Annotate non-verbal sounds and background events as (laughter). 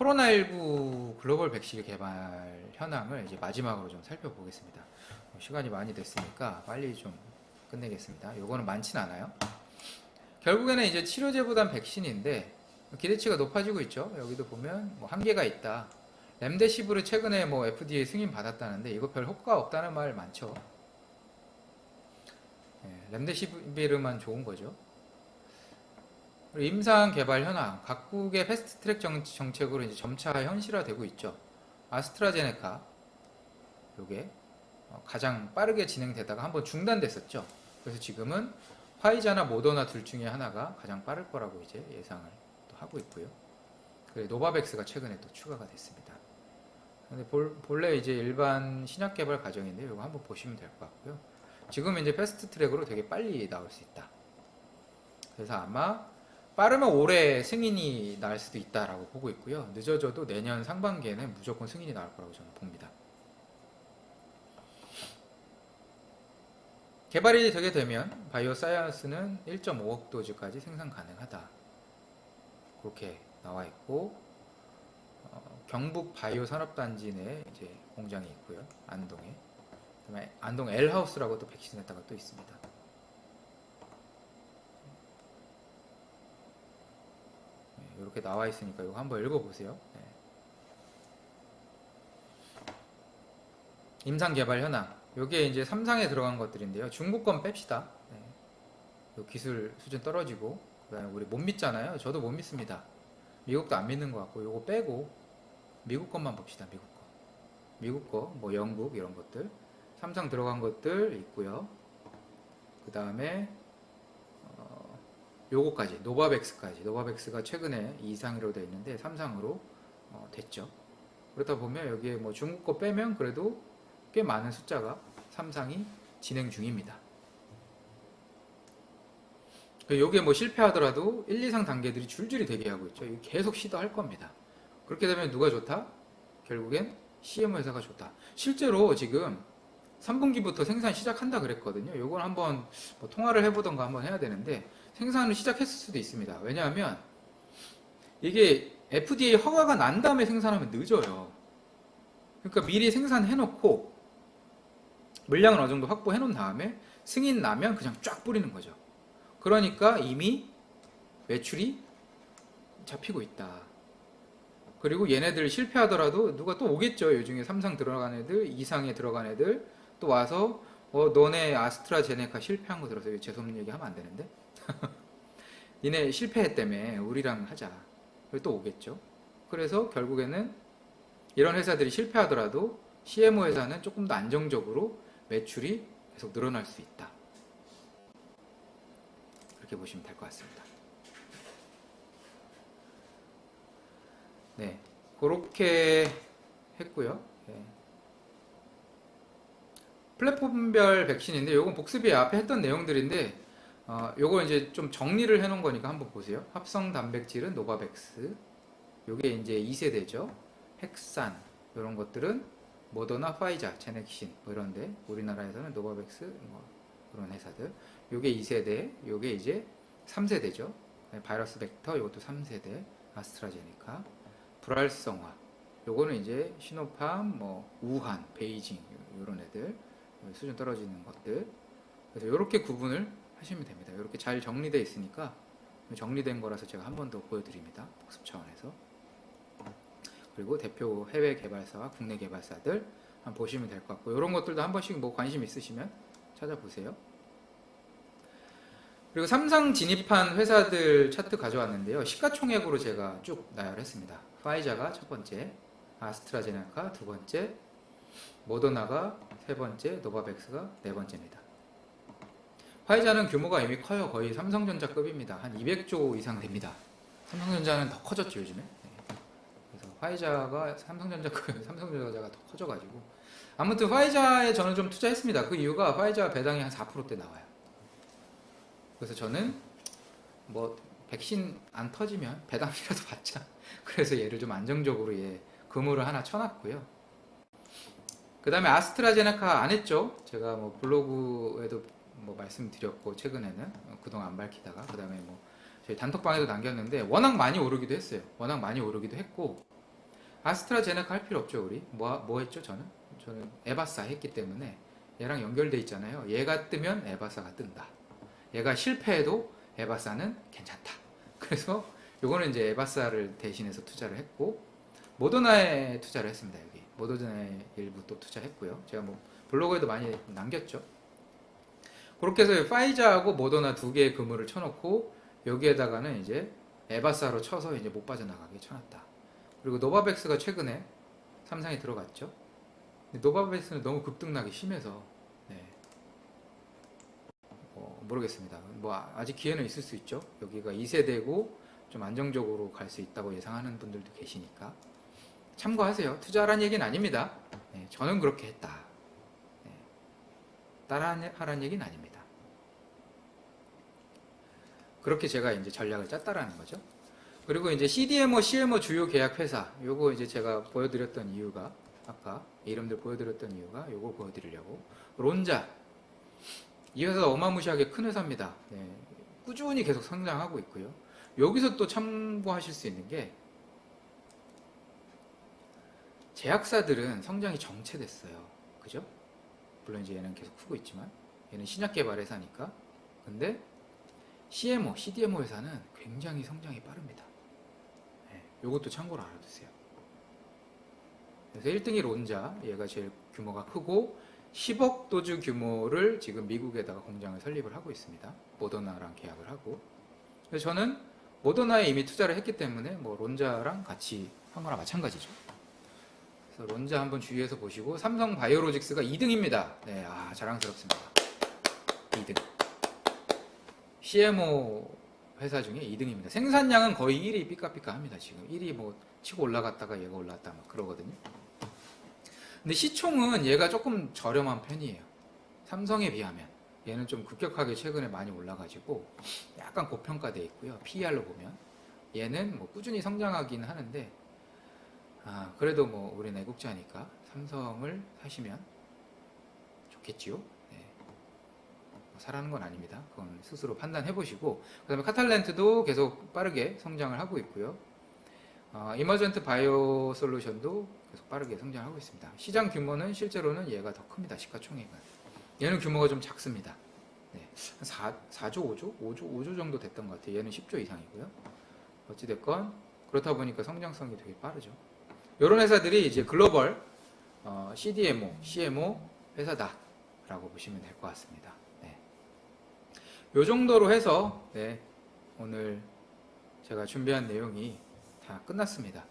코로나19 글로벌 백신 개발 현황을 이제 마지막으로 좀 살펴보겠습니다. 어, 시간이 많이 됐으니까 빨리 좀 끝내겠습니다. 요거는 많진 않아요. 결국에는 이제 치료제보단 백신인데 기대치가 높아지고 있죠. 여기도 보면 뭐 한계가 있다. 렘데시브를 최근에 뭐 FDA 승인 받았다는데 이거 별 효과가 없다는 말 많죠. 예, 렘데시비르만 좋은 거죠. 임상 개발 현황, 각국의 패스트 트랙 정- 정책으로 이제 점차 현실화되고 있죠. 아스트라제네카, 요게 어, 가장 빠르게 진행되다가 한번 중단됐었죠. 그래서 지금은 화이자나 모더나 둘 중에 하나가 가장 빠를 거라고 이제 예상을 또 하고 있고요. 그리고 노바백스가 최근에 또 추가가 됐습니다. 근데 볼- 본래 이제 일반 신약 개발 과정인데 이거 한번 보시면 될 것 같고요. 지금 이제 패스트 트랙으로 되게 빨리 나올 수 있다. 그래서 아마 빠르면 올해 승인이 날 수도 있다라고 보고 있고요. 늦어져도 내년 상반기에는 무조건 승인이 나올 거라고 저는 봅니다. 개발이 되게 되면 바이오 사이언스는 1.5억 도즈까지 생산 가능하다. 그렇게 나와 있고 어, 경북 바이오 산업단지 내 이제 공장이 있고요. 안동에. 그다음에 안동 L하우스라고 또 백신 회사가 또 있습니다. 네, 이렇게 나와 있으니까 이거 한번 읽어보세요. 네. 임상 개발 현황. 요게 이제 3상에 들어간 것들인데요. 중국 건 뺍시다. 네. 요 기술 수준 떨어지고 그다음에 우리 못 믿잖아요. 저도 못 믿습니다. 미국도 안 믿는 것 같고 요거 빼고 미국 것만 봅시다. 미국 거. 미국 거, 뭐 영국 이런 것들. 삼상 들어간 것들 있고요. 그 다음에 어, 요거까지 노바백스까지 노바백스가 최근에 2상으로 되어 있는데 3상으로 어, 됐죠. 그렇다 보면 여기에 뭐 중국 거 빼면 그래도 꽤 많은 숫자가 3상이 진행 중입니다. 여기에 뭐 실패하더라도 1, 2상 단계들이 줄줄이 대기하고 있죠. 이거 계속 시도할 겁니다. 그렇게 되면 누가 좋다? 결국엔 CM 회사가 좋다. 실제로 지금 3분기부터 생산 시작한다 그랬거든요. 요건 한번 뭐 통화를 해보던가 한번 해야 되는데 생산을 시작했을 수도 있습니다. 왜냐하면 이게 FDA 허가가 난 다음에 생산하면 늦어요. 그러니까 미리 생산해놓고 물량을 어느 정도 확보해 놓은 다음에 승인 나면 그냥 쫙 뿌리는 거죠. 그러니까 이미 매출이 잡히고 있다. 그리고 얘네들 실패하더라도 누가 또 오겠죠. 요 중에 3상 들어간 애들, 2상에 들어간 애들 또 와서 어 너네 아스트라제네카 실패한 거 들어서 재수없는 얘기 하면 안 되는데. (laughs) 니네 실패했다며 우리랑 하자. 또 오겠죠. 그래서 결국에는 이런 회사들이 실패하더라도 CMO 회사는 조금 더 안정적으로 매출이 계속 늘어날 수 있다. 그렇게 보시면 될 것 같습니다. 네, 그렇게 했고요. 예. 플랫폼별 백신인데 요건 복습이 앞에 했던 내용들인데 어, 요거 이제 좀 정리를 해놓은 거니까 한번 보세요. 합성 단백질은 노바백스. 요게 이제 2세대죠. 핵산 이런 것들은 모더나, 파이자, 제넥신 뭐 이런데 우리나라에서는 노바백스 뭐 그런 회사들. 요게 2세대, 요게 이제 3세대죠. 바이러스 벡터 이것도 3세대 아스트라제네카. 불활성화. 요거는 이제 시노팜, 뭐 우한, 베이징 이런 애들 수준 떨어지는 것들. 그래서 이렇게 구분을 하시면 됩니다. 이렇게 잘 정리되어 있으니까 정리된 거라서 제가 한 번 더 보여드립니다. 복습 차원에서. 그리고 대표 해외 개발사와 국내 개발사들 한번 보시면 될 것 같고 이런 것들도 한 번씩 뭐 관심 있으시면 찾아보세요. 그리고 삼상 진입한 회사들 차트 가져왔는데요. 시가총액으로 제가 쭉 나열했습니다. 파이자가 첫 번째, 아스트라제네카 두 번째, 모더나가 세 번째, 노바백스가 네 번째입니다. 화이자는 규모가 이미 커요. 거의 삼성전자급입니다. 한 200조 이상 됩니다. 삼성전자는 더 커졌죠, 요즘에. 네. 그래서 화이자가 삼성전자급, (laughs) 삼성전자가 더 커져가지고. 아무튼 화이자에 저는 좀 투자했습니다. 그 이유가 화이자 배당이 한 4%대 나와요. 그래서 저는 뭐 백신 안 터지면 배당이라도 (laughs) 받자. 그래서 얘를 좀 안정적으로 얘 그물을 하나 쳐놨고요. 그 다음에 아스트라제네카 안 했죠. 제가 뭐 블로그에도 뭐 말씀드렸고 최근에는 어, 그동안 안 밝히다가 그 다음에 뭐 저희 단톡방에도 남겼는데 워낙 많이 오르기도 했어요. 워낙 많이 오르기도 했고 아스트라제네카 할 필요 없죠, 우리. 뭐, 뭐 했죠, 저는? 저는 에바사 했기 때문에 얘랑 연결돼 있잖아요. 얘가 뜨면 에바사가 뜬다. 얘가 실패해도 에바사는 괜찮다. 그래서 요거는 이제 에바사를 대신해서 투자를 했고 모더나에 투자를 했습니다. 여기 모더나에 일부 또 투자했고요. 제가 뭐 블로그에도 많이 남겼죠. 그렇게 해서 파이자하고 모더나 두 개의 그물을 쳐놓고 여기에다가는 이제 에바사로 쳐서 이제 못 빠져나가게 쳐놨다. 그리고 노바백스가 최근에 삼성에 들어갔죠. 노바백스는 너무 급등락이 심해서 네. 어, 모르겠습니다. 뭐 아- 아직 기회는 있을 수 있죠. 여기가 2세대고 좀 안정적으로 갈 수 있다고 예상하는 분들도 계시니까 참고하세요. 투자하란 얘기는 아닙니다. 네, 저는 그렇게 했다. 네. 따라하란 얘기는 아닙니다. 그렇게 제가 이제 전략을 짰다라는 거죠. 그리고 이제 CDMO, CMO 주요 계약 회사, 요거 이제 제가 보여드렸던 이유가 아까 이름들 보여드렸던 이유가 요거 보여드리려고 론자 이 회사 어마무시하게 큰 회사입니다. 네, 꾸준히 계속 성장하고 있고요. 여기서 또 참고하실 수 있는 게 제약사들은 성장이 정체됐어요. 그죠? 물론 이제 얘는 계속 크고 있지만 얘는 신약 개발 회사니까. 근데 CMO, CDMO 회사는 굉장히 성장이 빠릅니다. 네, 요것도 참고로 알아두세요. 그래서 1등이 론자, 얘가 제일 규모가 크고 10억 도주 규모를 지금 미국에다가 공장을 설립을 하고 있습니다. 모더나랑 계약을 하고. 그래서 저는 모더나에 이미 투자를 했기 때문에 뭐 론자랑 같이 한 거나 마찬가지죠. 그래서 론자 한번 주의해서 보시고 삼성 바이오로직스가 2등입니다. 네, 아 자랑스럽습니다. 2등. CMO 회사 중에 2등입니다. 생산량은 거의 1위 삐까삐까합니다. 지금 1위 뭐 치고 올라갔다가 얘가 올랐다 막 그러거든요. 근데 시총은 얘가 조금 저렴한 편이에요. 삼성에 비하면 얘는 좀 급격하게 최근에 많이 올라가지고 약간 고평가돼 있고요. PER로 보면 얘는 뭐 꾸준히 성장하긴 하는데 아 그래도 뭐 우리 애국자니까 삼성을 사시면 좋겠지요. 사라는 건 아닙니다. 그건 스스로 판단해 보시고 그다음에 카탈렌트도 계속 빠르게 성장을 하고 있고요. 어, 이머전트 바이오 솔루션도 계속 빠르게 성장하고 있습니다. 시장 규모는 실제로는 얘가 더 큽니다. 시가총액은. 얘는 규모가 좀 작습니다. 네. 한 4, 4조, 5조? 5조, 5조 정도 됐던 것 같아요. 얘는 10조 이상이고요. 어찌됐건 그렇다 보니까 성장성이 되게 빠르죠. 이런 회사들이 이제 글로벌 어, CDMO, CMO 회사다라고 보시면 될 것 같습니다. 네. 요 정도로 해서 네, 오늘 제가 준비한 내용이 다 끝났습니다.